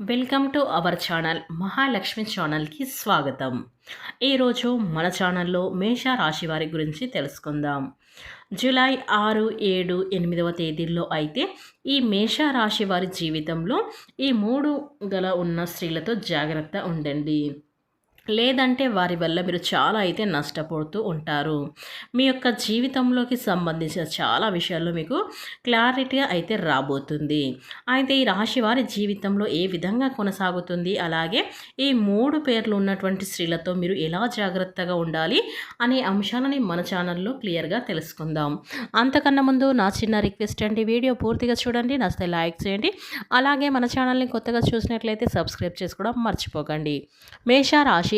Welcome to our channel Mahalakshmi ఛానల్కి స్వాగతం. ఈరోజు మన ఛానల్లో మేష రాశి వారి గురించి తెలుసుకుందాం. జూలై ఆరు ఏడు ఎనిమిదవ తేదీల్లో అయితే ఈ మేష రాశి వారి జీవితంలో ఈ మూడు గల ఉన్న స్త్రీలతో జాగ్రత్త ఉండండి. లేదంటే వారి వల్ల మీరు చాలా అయితే నష్టపోతూ ఉంటారు. మీ యొక్క జీవితంలోకి సంబంధించిన చాలా విషయాల్లో మీకు క్లారిటీగా అయితే రాబోతుంది. అయితే ఈ రాశి వారి జీవితంలో ఏ విధంగా కొనసాగుతుంది? అలాగే ఈ మూడు పేర్లు ఉన్నటువంటి స్త్రీలతో మీరు ఎలా జాగ్రత్తగా ఉండాలి అనే అంశాలని మన ఛానల్లో క్లియర్గా తెలుసుకుందాం. అంతకన్నా ముందు నా చిన్న రిక్వెస్ట్ అండి వీడియో పూర్తిగా చూడండి నస్తే లైక్ చేయండి. అలాగే మన ఛానల్ని కొత్తగా చూసినట్లయితే సబ్స్క్రైబ్ చేసుకోవడం మర్చిపోకండి. మేష రాశి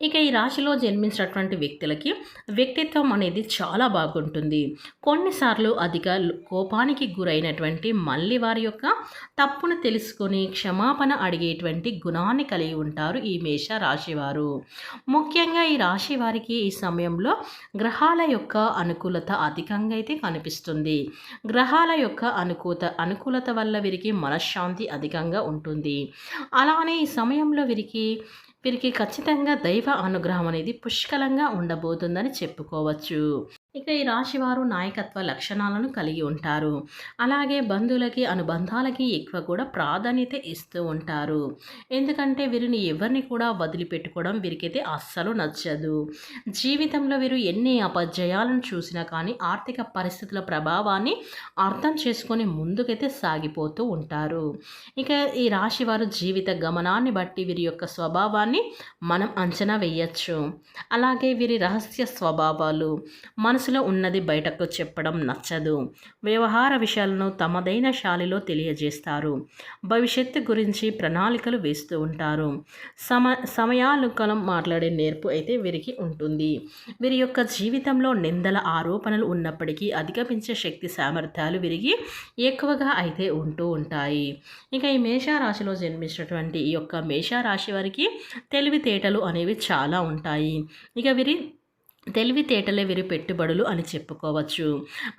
ఇక ఈ రాశిలో జన్మించినటువంటి వ్యక్తులకి వ్యక్తిత్వం అనేది చాలా బాగుంటుంది. కొన్నిసార్లు అధిక కోపానికి గురైనటువంటి మళ్ళీ వారి యొక్క తప్పును తెలుసుకొని క్షమాపణ అడిగేటువంటి గుణాన్ని కలిగి ఉంటారు ఈ మేష రాశివారు. ముఖ్యంగా ఈ రాశి వారికి ఈ సమయంలో గ్రహాల యొక్క అనుకూలత అధికంగా అయితే కనిపిస్తుంది. గ్రహాల యొక్క అనుకూత అనుకూలత వల్ల వీరికి మనశ్శాంతి అధికంగా ఉంటుంది. అలానే ఈ సమయంలో వీరికి వీరికి ఖచ్చితంగా దైవ అనుగ్రహం అనేది పుష్కలంగా ఉండబోతుందని చెప్పుకోవచ్చు. ఇక ఈ రాశివారు నాయకత్వ లక్షణాలను కలిగి ఉంటారు. అలాగే బంధువులకి అనుబంధాలకి ఎక్కువ కూడా ప్రాధాన్యత ఇస్తూ ఉంటారు. ఎందుకంటే వీరిని ఎవరిని కూడా వదిలిపెట్టుకోవడం వీరికైతే అస్సలు నచ్చదు. జీవితంలో వీరు ఎన్ని అపజయాలను చూసినా కానీ ఆర్థిక పరిస్థితుల ప్రభావాన్ని అర్థం చేసుకొని ముందుకైతే సాగిపోతూ ఉంటారు. ఇక ఈ రాశి వారు జీవిత గమనాన్ని బట్టి వీరి యొక్క స్వభావాన్ని మనం అంచనా వేయచ్చు. అలాగే వీరి రహస్య స్వభావాలు మన మనసులో ఉన్నది బయటకు చెప్పడం నచ్చదు. వ్యవహార విషయాలను తమదైన శాలిలో తెలియజేస్తారు. భవిష్యత్తు గురించి ప్రణాళికలు వేస్తూ ఉంటారు. సమ సమయానుకలం మాట్లాడే నేర్పు అయితే వీరికి ఉంటుంది. వీరి యొక్క జీవితంలో నిందల ఆరోపణలు ఉన్నప్పటికీ అధిగమించే శక్తి సామర్థ్యాలు వీరికి ఎక్కువగా అయితే ఉంటూ ఉంటాయి. ఇక ఈ మేషారాశిలో జన్మించినటువంటి ఈ యొక్క మేషారాశి వారికి తెలివితేటలు అనేవి చాలా ఉంటాయి. ఇక వీరి తెలివితేటలే వీరి పెట్టుబడులు అని చెప్పుకోవచ్చు.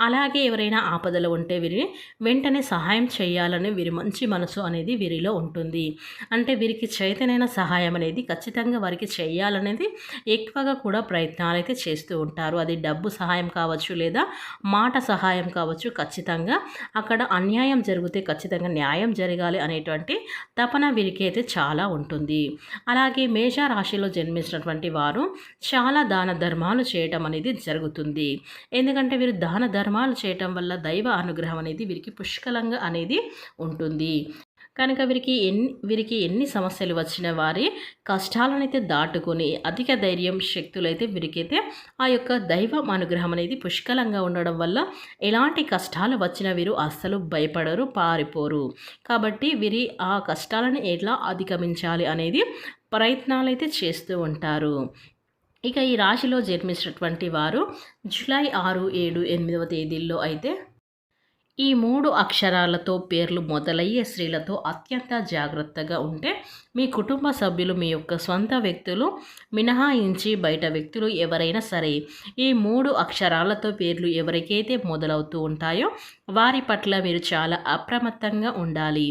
అలాగే ఎవరైనా ఆపదలు ఉంటే వీరిని వెంటనే సహాయం చేయాలని వీరి మంచి మనసు అనేది వీరిలో ఉంటుంది. అంటే వీరికి చైతన్యమైన సహాయం అనేది ఖచ్చితంగా వారికి చేయాలనేది ఎక్కువగా కూడా ప్రయత్నాలు అయితే చేస్తూ ఉంటారు. అది డబ్బు సహాయం కావచ్చు లేదా మాట సహాయం కావచ్చు ఖచ్చితంగా అక్కడ అన్యాయం జరిగితే ఖచ్చితంగా న్యాయం జరగాలి అనేటువంటి తపన వీరికి అయితే చాలా ఉంటుంది. అలాగే మేష రాశిలో జన్మించినటువంటి వారు చాలా దాన ధర్మ దానాలు చేయటం అనేది జరుగుతుంది. ఎందుకంటే వీరు దాన ధర్మాలు చేయటం వల్ల దైవ అనుగ్రహం అనేది వీరికి పుష్కలంగా అనేది ఉంటుంది. కనుక వీరికి ఎన్ని వీరికి ఎన్ని సమస్యలు వచ్చిన వారి కష్టాలనైతే దాటుకొని అధిక ధైర్యం శక్తులైతే వీరికైతే ఆ యొక్క దైవ అనుగ్రహం అనేది పుష్కలంగా ఉండడం వల్ల ఎలాంటి కష్టాలు వచ్చిన వీరు అస్సలు భయపడరు పారిపోరు. కాబట్టి వీరి ఆ కష్టాలను ఎలా అధిగమించాలి అనేది ప్రయత్నాలైతే చేస్తూ ఉంటారు. ఇక ఈ రాశిలో జన్మించినటువంటి వారు జూలై ఆరు ఏడు ఎనిమిదవ తేదీల్లో అయితే ఈ మూడు అక్షరాలతో పేర్లు మొదలయ్యే స్త్రీలతో అత్యంత జాగ్రత్తగా ఉంటే మీ కుటుంబ సభ్యులు మీ యొక్క సొంత వ్యక్తులు మినహాయించి బయట వ్యక్తులు ఎవరైనా సరే ఈ మూడు అక్షరాలతో పేర్లు ఎవరికైతే మొదలవుతూ ఉంటాయో వారి పట్ల మీరు చాలా అప్రమత్తంగా ఉండాలి.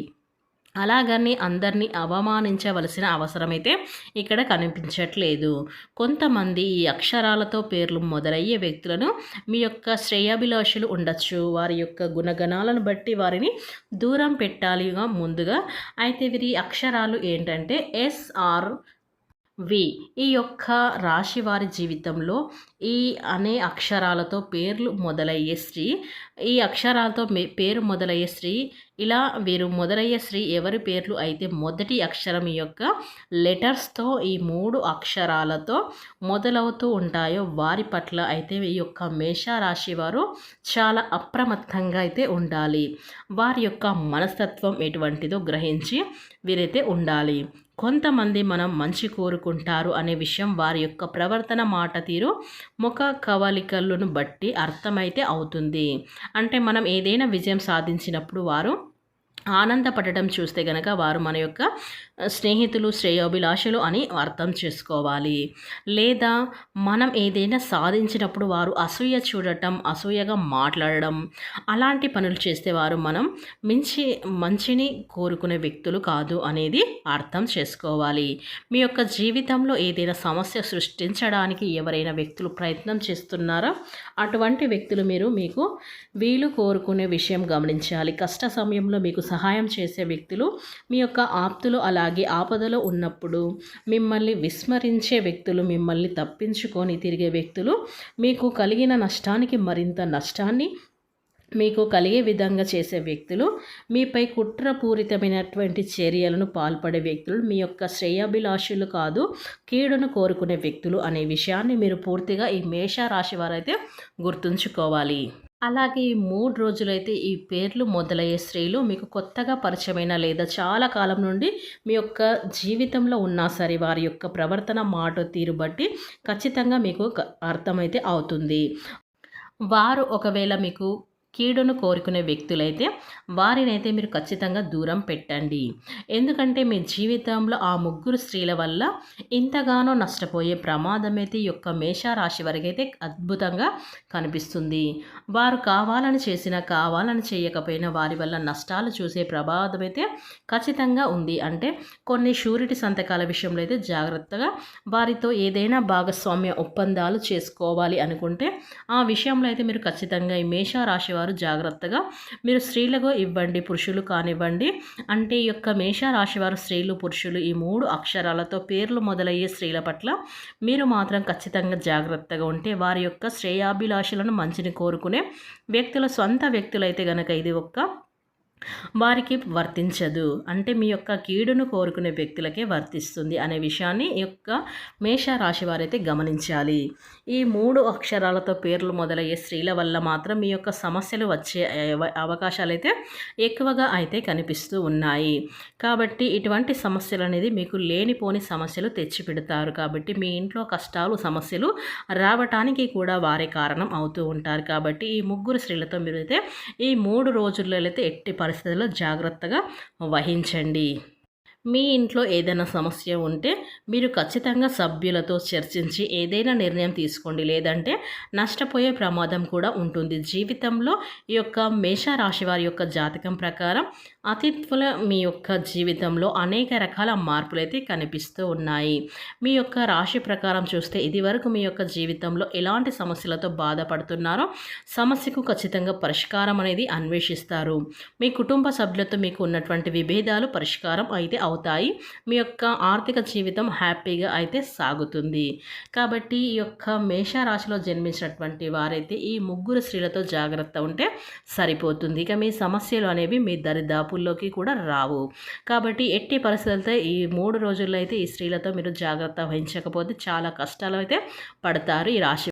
అలాగని అందరినీ అవమానించవలసిన అవసరమైతే ఇక్కడ కనిపించట్లేదు. కొంతమంది ఈ అక్షరాలతో పేర్లు మొదలయ్యే వ్యక్తులను మీ యొక్క శ్రేయాభిలాషులు ఉండొచ్చు. వారి యొక్క గుణగణాలను బట్టి వారిని దూరం పెట్టాలిగా ముందుగా. అయితే వీరి అక్షరాలు ఏంటంటే ఎస్ఆర్ వి. ఈ యొక్క రాశి వారి జీవితంలో ఈ అనే అక్షరాలతో పేర్లు మొదలయ్యే స్త్రీ ఈ అక్షరాలతో పేరు మొదలయ్యే స్త్రీ ఇలా వీరు మొదలయ్యే స్త్రీ ఎవరి పేర్లు అయితే మొదటి అక్షరం యొక్క లెటర్స్తో ఈ మూడు అక్షరాలతో మొదలవుతూ ఉంటాయో వారి పట్ల అయితే ఈ యొక్క మేషరాశి వారు చాలా అప్రమత్తంగా అయితే ఉండాలి. వారి యొక్క మనస్తత్వం ఎటువంటిదో గ్రహించి వీరైతే ఉండాలి. కొంతమంది మనం మంచి కోరుకుంటారు అనే విషయం వారి యొక్క ప్రవర్తన మాట తీరు ముఖ కవలికలను బట్టి అర్థమైతే అవుతుంది. అంటే మనం ఏదైనా విజయం సాధించినప్పుడు వారు ఆనందపడటం చూస్తే గనక వారు మన యొక్క స్నేహితులు శ్రేయోభిలాషులు అని అర్థం చేసుకోవాలి. లేదా మనం ఏదైనా సాధించినప్పుడు వారు అసూయ చూడటం అసూయగా మాట్లాడడం అలాంటి పనులు చేస్తే వారు మనం మించి మంచిని కోరుకునే వ్యక్తులు కాదు అనేది అర్థం చేసుకోవాలి. మీ యొక్క జీవితంలో ఏదైనా సమస్య సృష్టించడానికి ఎవరైనా వ్యక్తులు ప్రయత్నం చేస్తున్నారా? అటువంటి వ్యక్తులు మీరు మీకు వీలు కోరుకునే విషయం గమనించాలి. కష్ట సమయంలో మీకు సహాయం చేసే వ్యక్తులు మీ యొక్క ఆప్తులు అలాగే ఆపదలో ఉన్నప్పుడు మిమ్మల్ని విస్మరించే వ్యక్తులు మిమ్మల్ని తప్పించుకొని తిరిగే వ్యక్తులు మీకు కలిగిన నష్టానికి మరింత నష్టాన్ని మీకు కలిగే విధంగా చేసే వ్యక్తులు మీపై కుట్రపూరితమైనటువంటి చర్యలను పాల్పడే వ్యక్తులు మీ యొక్క శ్రేయాభిలాషులు కాదు కీడును కోరుకునే వ్యక్తులు అనే విషయాన్ని మీరు పూర్తిగా ఈ మేషరాశి వారైతే గుర్తుంచుకోవాలి. అలాగే ఈ మూడు రోజులైతే ఈ పేర్లు మొదలయ్యే స్త్రీలు మీకు కొత్తగా పరిచయమైన లేదా చాలా కాలం నుండి మీ యొక్క జీవితంలో ఉన్నా సరే వారి యొక్క ప్రవర్తన మాట తీరు బట్టి ఖచ్చితంగా మీకు అర్థమైతే అవుతుంది. వారు ఒకవేళ మీకు కీడును కోరుకునే వ్యక్తులైతే వారినైతే మీరు ఖచ్చితంగా దూరం పెట్టండి. ఎందుకంటే మీ జీవితంలో ఆ ముగ్గురు స్త్రీల వల్ల ఇంతగానో నష్టపోయే ప్రమాదం అయితే యొక్క మేషారాశి వరకైతే అద్భుతంగా కనిపిస్తుంది. వారు కావాలని చేసినా కావాలని చేయకపోయినా వారి వల్ల నష్టాలు చూసే ప్రమాదం అయితే ఖచ్చితంగా ఉంది. అంటే కొన్ని షూరిటీ సంతకాల విషయంలో అయితే జాగ్రత్తగా వారితో ఏదైనా భాగస్వామ్య ఒప్పందాలు చేసుకోవాలి అనుకుంటే ఆ విషయంలో అయితే మీరు ఖచ్చితంగా ఈ మేషారాశి వారు జాగ్రత్తగా మీరు స్త్రీలకు ఇవ్వండి పురుషులు కానివ్వండి. అంటే ఈ యొక్క మేషరాశివారు స్త్రీలు పురుషులు ఈ మూడు అక్షరాలతో పేర్లు మొదలయ్యే స్త్రీల పట్ల మీరు మాత్రం ఖచ్చితంగా జాగ్రత్తగా ఉంటే వారి యొక్క శ్రేయాభిలాషులను మంచిని కోరుకునే వ్యక్తుల సొంత వ్యక్తులైతే కనుక ఇది ఒక్క వారికి వర్తించదు. అంటే మీ యొక్క కీడును కోరుకునే వ్యక్తులకే వర్తిస్తుంది అనే విషయాన్ని యొక్క యొక్క మేషరాశి వారైతే గమనించాలి. ఈ మూడు అక్షరాలతో పేర్లు మొదలయ్యే స్త్రీల వల్ల మాత్రం మీ యొక్క సమస్యలు వచ్చే అవకాశాలు అయితే ఎక్కువగా అయితే కనిపిస్తూ ఉన్నాయి. కాబట్టి ఇటువంటి సమస్యలు అనేది మీకు లేనిపోని సమస్యలు తెచ్చిపెడతారు. కాబట్టి మీ ఇంట్లో కష్టాలు సమస్యలు రావటానికి కూడా వారే కారణం అవుతూ ఉంటారు. కాబట్టి ఈ ముగ్గురు స్త్రీలతో మీరైతే ఈ మూడు రోజుల్లో అయితే ఎట్టి పరిస్థితుల్లో జాగ్రత్తగా వహించండి. మీ ఇంట్లో ఏదైనా సమస్య ఉంటే మీరు ఖచ్చితంగా సభ్యులతో చర్చించి ఏదైనా నిర్ణయం తీసుకోండి. లేదంటే నష్టపోయే ప్రమాదం కూడా ఉంటుంది. జీవితంలో ఈ యొక్క మేషరాశి వారి యొక్క జాతకం ప్రకారం అతిథుల మీ యొక్క జీవితంలో అనేక రకాల మార్పులు అయితే కనిపిస్తూ ఉన్నాయి. మీ యొక్క రాశి ప్రకారం చూస్తే ఇది వరకు మీ యొక్క జీవితంలో ఎలాంటి సమస్యలతో బాధపడుతున్నారో సమస్యకు ఖచ్చితంగా పరిష్కారం అనేది అన్వేషిస్తారు. మీ కుటుంబ సభ్యులతో మీకు ఉన్నటువంటి విభేదాలు పరిష్కారం అయితే అవుతాయి. మీ యొక్క ఆర్థిక జీవితం హ్యాపీగా అయితే సాగుతుంది. కాబట్టి ఈ యొక్క మేషరాశిలో జన్మించినటువంటి వారైతే ఈ ముగ్గురు స్త్రీలతో జాగ్రత్త ఉంటే సరిపోతుంది. ఇక మీ సమస్యలు అనేవి మీ దరిదాపుల్లోకి కూడా రావు. కాబట్టి ఎట్టి పరిస్థితులతో ఈ మూడు రోజుల్లో అయితే ఈ స్త్రీలతో మీరు జాగ్రత్త వహించకపోతే చాలా కష్టాలు అయితే పడతారు ఈ రాశి